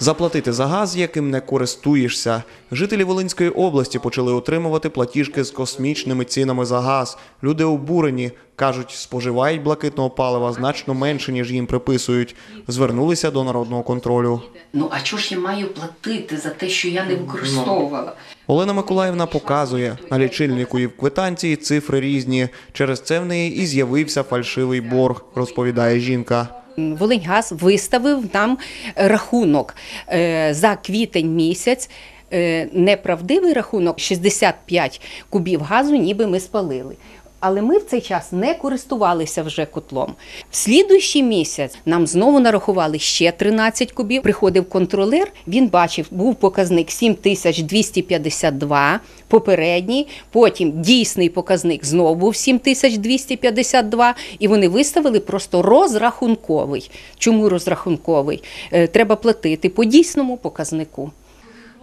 Заплатити за газ, яким не користуєшся. Жителі Волинської області почали отримувати платіжки з космічними цінами за газ. Люди обурені. Кажуть, споживають блакитного палива значно менше, ніж їм приписують. Звернулися до народного контролю. Ну а чого ж я маю платити за те, що я не використовувала? Олена Миколаївна показує, на лічильнику і в квитанції цифри різні. Через це в неї і з'явився фальшивий борг, розповідає жінка. Волиньгаз виставив нам рахунок е, за квітень місяць. е, Неправдивий рахунок 65 кубів газу, ніби ми спалили. Але ми в цей час не користувалися вже котлом. В слідуючий місяць нам знову нарахували ще 13 кубів. Приходив контролер, він бачив, був показник 7252, попередній, потім дійсний показник знову був 7252, і вони виставили просто розрахунковий. Чому розрахунковий? Е, Треба платити по дійсному показнику.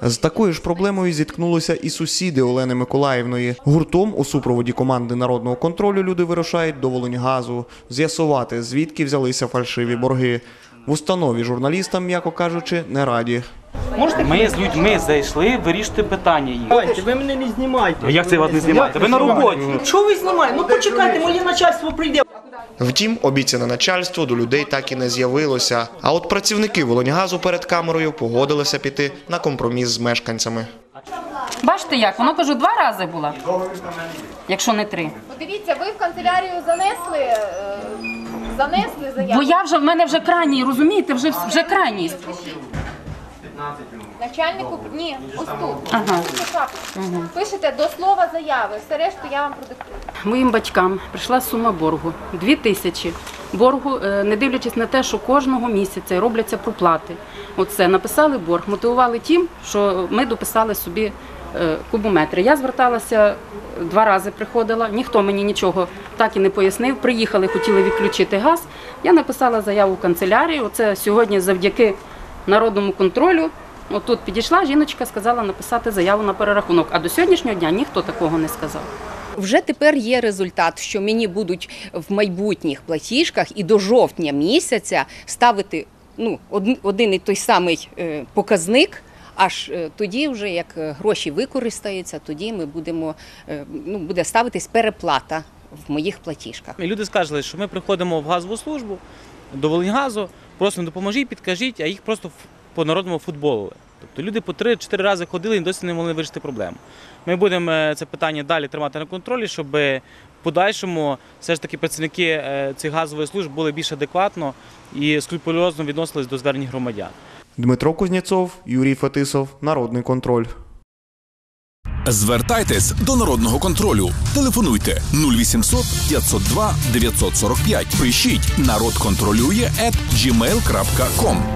З такою ж проблемою зіткнулися і сусіди Олени Миколаївної. Гуртом у супроводі команди народного контролю люди вирушають до Волиньгазу з'ясувати, звідки взялися фальшиві борги. В установі журналістам, м'яко кажучи, не раді. Ми з людьми зайшли вирішити питання їх. Давайте, ви мене не знімайте. А як це вас не знімаєте? Ви на роботі. Чого ви знімаєте? Ну почекайте, моє начальство прийде. Втім, обіцяне начальство до людей так і не з'явилося. А от працівники Волиньгазу перед камерою погодилися піти на компроміс з мешканцями. Бачите як? Воно кажу, два рази було, якщо не три. Дивіться, ви в канцелярію занесли, е, занесли заяву. Бо я вже в мене вже крайній, розумієте, вже вже крайність. Начальнику ні, ось тут. Ага. Пишете. Пишете до слова заяви. Все решту я вам продиктую. Моїм батькам прийшла сума боргу дві тисячі. Боргу, е, не дивлячись на те, що кожного місяця робляться проплати. Оце написали борг, мотивували тим, що ми дописали собі е, кубометри. Я зверталася два рази, приходила, ніхто мені нічого так і не пояснив. Приїхали, хотіли відключити газ. Я написала заяву в канцелярію. Оце сьогодні завдяки народному контролю. Отут підійшла жіночка, сказала написати заяву на перерахунок. А до сьогоднішнього дня ніхто такого не сказав. Вже тепер є результат, що мені будуть в майбутніх платіжках і до жовтня місяця ставити ну, один, і той самий е, показник. Аж е, тоді, вже як е, гроші використаються, тоді ми будемо ну, буде ставитись переплата в моїх платіжках. Люди скажуть, що ми приходимо в газову службу до Волиньгазу, просимо допоможіть, підкажіть, а їх просто по народному футболили. Тобто люди по 3-4 рази ходили і досі не могли вирішити проблему. Ми будемо е, це питання далі тримати на контролі, щоб в подальшому все ж таки працівники е, цих газових служб були більш адекватно і скрупульозно відносились до звернень громадян. Дмитро Кузнєцов, Юрій Фетисов, Народний контроль. Звертайтесь до народного контролю. Телефонуйте 0800 502 945. Пишіть народ контролює at gmail.com.